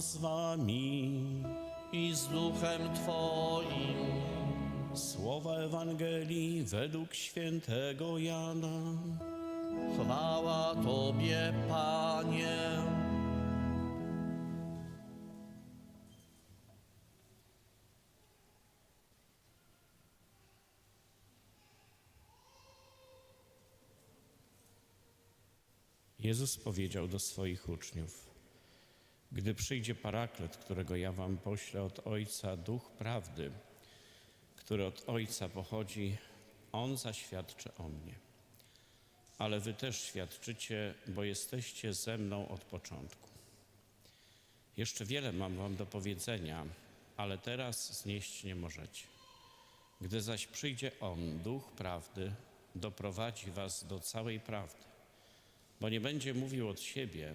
Z wami. i z duchem Twoim. Słowa Ewangelii według świętego Jana. Chwała Tobie, Panie. Jezus powiedział do swoich uczniów: Gdy przyjdzie paraklet, którego ja wam poślę od Ojca, duch prawdy, który od Ojca pochodzi, on zaświadczy o mnie. Ale wy też świadczycie, bo jesteście ze mną od początku. Jeszcze wiele mam wam do powiedzenia, ale teraz znieść nie możecie. Gdy zaś przyjdzie On, Duch Prawdy, doprowadzi was do całej prawdy, bo nie będzie mówił od siebie,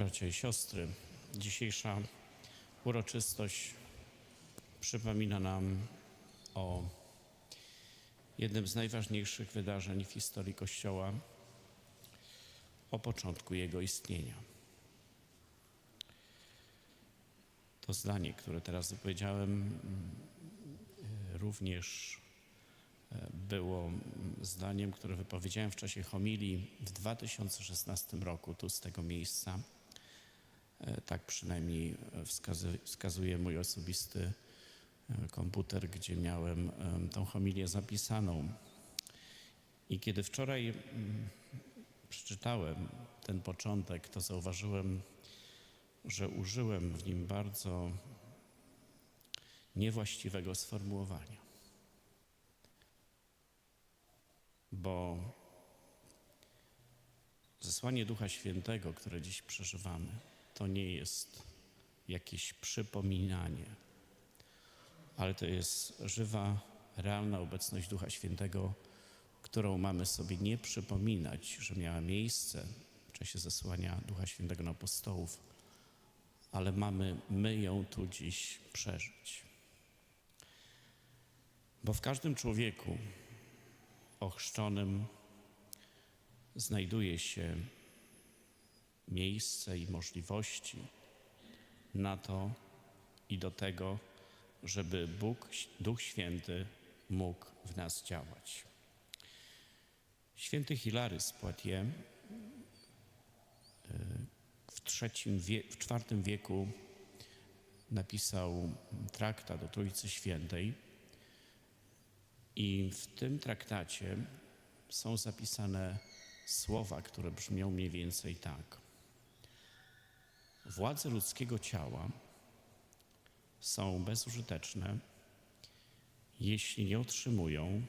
Bracia i siostry, dzisiejsza uroczystość przypomina nam o jednym z najważniejszych wydarzeń w historii Kościoła, o początku jego istnienia. To zdanie, które teraz wypowiedziałem, również e, było zdaniem, które wypowiedziałem w czasie homilii w 2016 roku, tu z tego miejsca. E, Tak przynajmniej e, wskazuje mój osobisty e, komputer, gdzie miałem em, tą homilię zapisaną. I kiedy wczoraj mm, przeczytałem ten początek, to zauważyłem, że użyłem w nim bardzo niewłaściwego sformułowania. Bo zesłanie Ducha Świętego, które dziś przeżywamy, to nie jest jakieś przypominanie, ale to jest żywa, realna obecność Ducha Świętego, którą mamy sobie nie przypominać, że miała miejsce w czasie zesłania Ducha Świętego na apostołów, ale mamy my ją tu dziś przeżyć. Bo w każdym człowieku ochrzczonym znajduje się miejsce i możliwości na to i do tego, żeby Bóg, Duch Święty mógł w nas działać. Święty Hilary z Poitiers y, w, w czwartym wieku napisał traktat o Trójcy Świętej i w tym traktacie są zapisane słowa, które brzmią mniej więcej tak. Władze ludzkiego ciała są bezużyteczne, jeśli nie otrzymują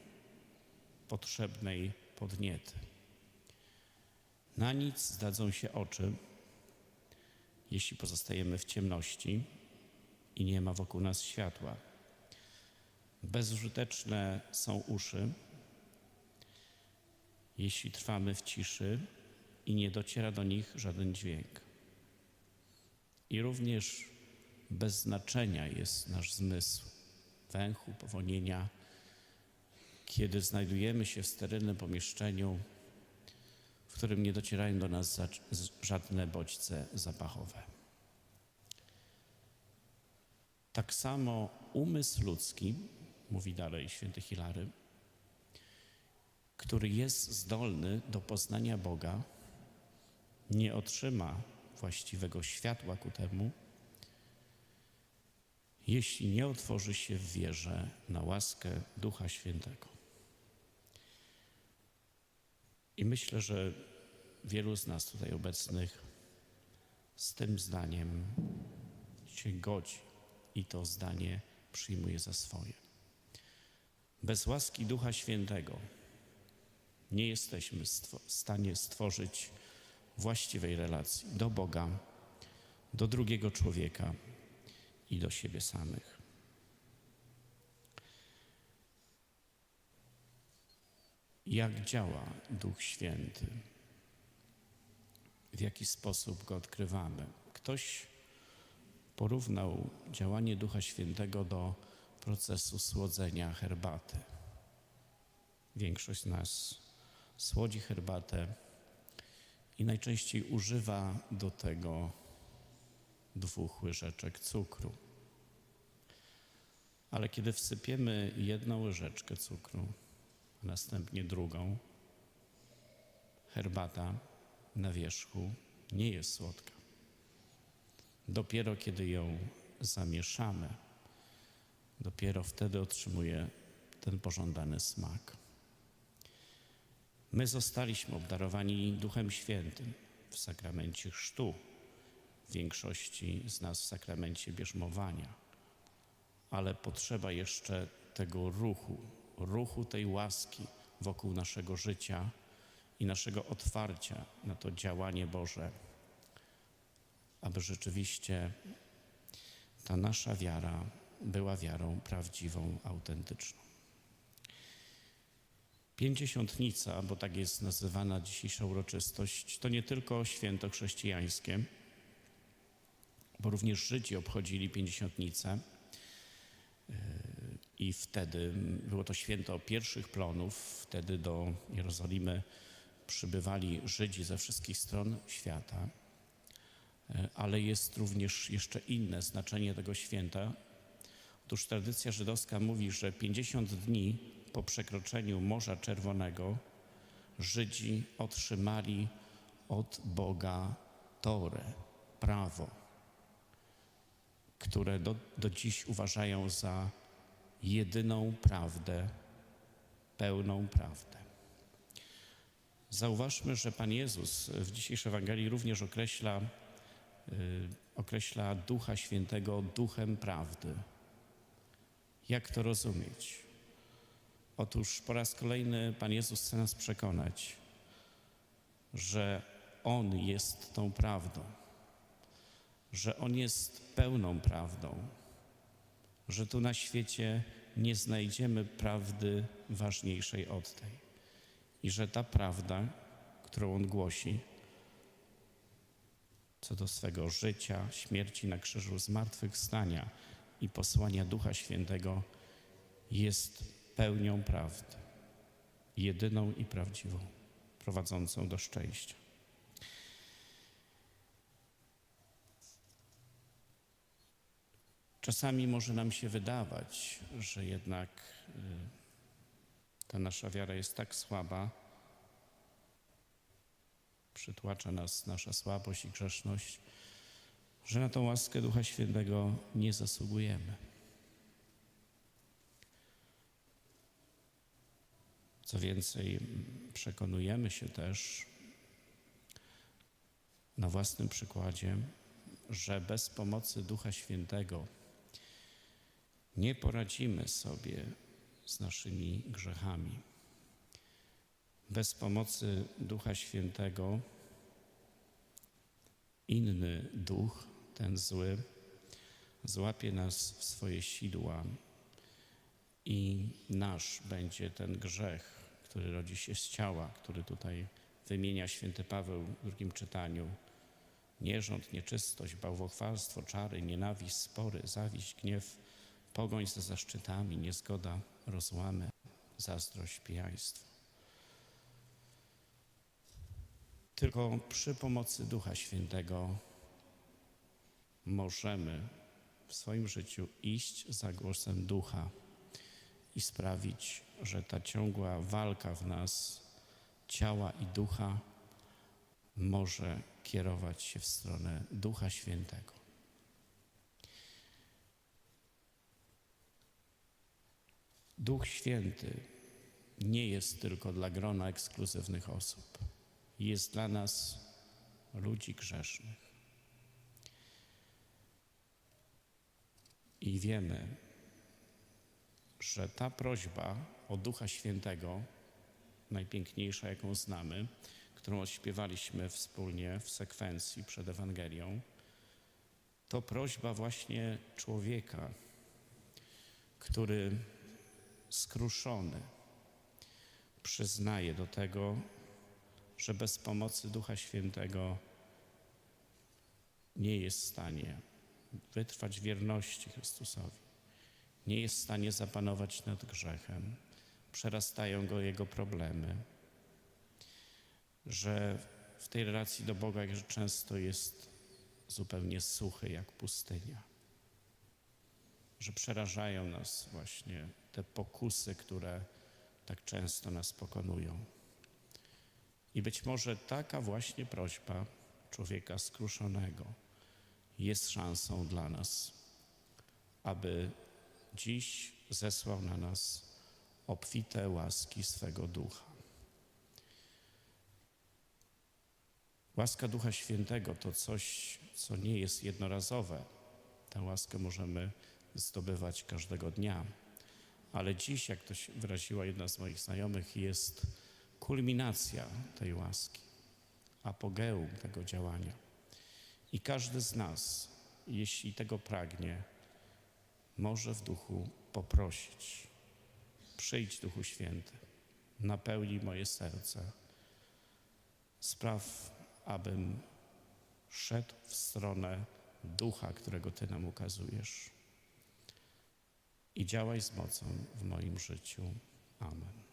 potrzebnej podniety. Na nic zdadzą się oczy, jeśli pozostajemy w ciemności i nie ma wokół nas światła. Bezużyteczne są uszy, jeśli trwamy w ciszy i nie dociera do nich żaden dźwięk. I również bez znaczenia jest nasz zmysł węchu, powonienia, kiedy znajdujemy się w sterylnym pomieszczeniu, w którym nie docierają do nas żadne bodźce zapachowe. Tak samo umysł ludzki, mówi dalej święty Hilary, który jest zdolny do poznania Boga, nie otrzyma właściwego światła ku temu, jeśli nie otworzy się w wierze na łaskę Ducha Świętego. I myślę, że wielu z nas tutaj obecnych z tym zdaniem się godzi i to zdanie przyjmuje za swoje. Bez łaski Ducha Świętego nie jesteśmy w stanie stworzyć właściwej relacji do Boga do drugiego człowieka i do siebie samych. Jak działa Duch Święty? W jaki sposób go odkrywamy? Ktoś porównał działanie Ducha Świętego do procesu słodzenia herbaty. Większość z nas słodzi herbatę i najczęściej używa do tego dwóch łyżeczek cukru. Ale kiedy wsypiemy jedną łyżeczkę cukru, a następnie drugą, herbata na wierzchu nie jest słodka. Dopiero kiedy ją zamieszamy, dopiero wtedy otrzymuje ten pożądany smak. My zostaliśmy obdarowani Duchem Świętym w sakramencie chrztu, w większości z nas w sakramencie bierzmowania, ale potrzeba jeszcze tego ruchu, ruchu tej łaski wokół naszego życia i naszego otwarcia na to działanie Boże, aby rzeczywiście ta nasza wiara była wiarą prawdziwą, autentyczną. Pięćdziesiątnica, bo tak jest nazywana dzisiejsza uroczystość, to nie tylko święto chrześcijańskie, bo również Żydzi obchodzili pięćdziesiątnicę yy, i wtedy było to święto pierwszych plonów. Wtedy do Jerozolimy przybywali Żydzi ze wszystkich stron świata, yy, ale jest również jeszcze inne znaczenie tego święta. Otóż tradycja żydowska mówi, że 50 dni po przekroczeniu Morza Czerwonego Żydzi otrzymali od Boga Torę, prawo, które do, do dziś uważają za jedyną prawdę, pełną prawdę. Zauważmy, że Pan Jezus w dzisiejszej Ewangelii również określa, yy, określa Ducha Świętego duchem prawdy. Jak to rozumieć? Otóż po raz kolejny Pan Jezus chce nas przekonać, że On jest tą prawdą, że On jest pełną prawdą, że tu na świecie nie znajdziemy prawdy ważniejszej od tej i że ta prawda, którą On głosi, co do swego życia, śmierci na krzyżu, zmartwychwstania i posłania Ducha Świętego, jest pełnią prawdy, jedyną i prawdziwą, prowadzącą do szczęścia. Czasami może nam się wydawać, że jednak y, ta nasza wiara jest tak słaba, przytłacza nas nasza słabość i grzeszność, że na tą łaskę Ducha Świętego nie zasługujemy. Co więcej, przekonujemy się też na własnym przykładzie, że bez pomocy Ducha Świętego nie poradzimy sobie z naszymi grzechami. Bez pomocy Ducha Świętego inny duch, ten zły, złapie nas w swoje sidła i nasz będzie ten grzech, który rodzi się z ciała, który tutaj wymienia święty Paweł w drugim czytaniu. Nierząd, nieczystość, bałwochwalstwo, czary, nienawiść, spory, zawiść, gniew, pogoń za zaszczytami, niezgoda, rozłamy, zazdrość, pijaństwo. Tylko przy pomocy Ducha Świętego możemy w swoim życiu iść za głosem Ducha i sprawić, że ta ciągła walka w nas ciała i ducha może kierować się w stronę Ducha Świętego. Duch Święty nie jest tylko dla grona ekskluzywnych osób. Jest dla nas ludzi grzesznych. I wiemy, że ta prośba o Ducha Świętego, najpiękniejsza, jaką znamy, którą odśpiewaliśmy wspólnie w sekwencji przed Ewangelią, to prośba właśnie człowieka, który skruszony przyznaje do tego, że bez pomocy Ducha Świętego nie jest w stanie wytrwać wierności Chrystusowi, nie jest w stanie zapanować nad grzechem, przerastają go jego problemy, że w tej relacji do Boga często jest zupełnie suchy jak pustynia, że przerażają nas właśnie te pokusy, które tak często nas pokonują. I być może taka właśnie prośba człowieka skruszonego jest szansą dla nas, aby dziś zesłał na nas obfite łaski swego ducha. Łaska Ducha Świętego to coś, co nie jest jednorazowe. Tę łaskę możemy zdobywać każdego dnia. Ale dziś, jak to się wyraziła jedna z moich znajomych, jest kulminacja tej łaski, apogeum tego działania. I każdy z nas, jeśli tego pragnie, może w duchu poprosić: Przyjdź, Duchu Święty, napełnij moje serce. Spraw, abym szedł w stronę ducha, którego Ty nam ukazujesz. I działaj z mocą w moim życiu. Amen.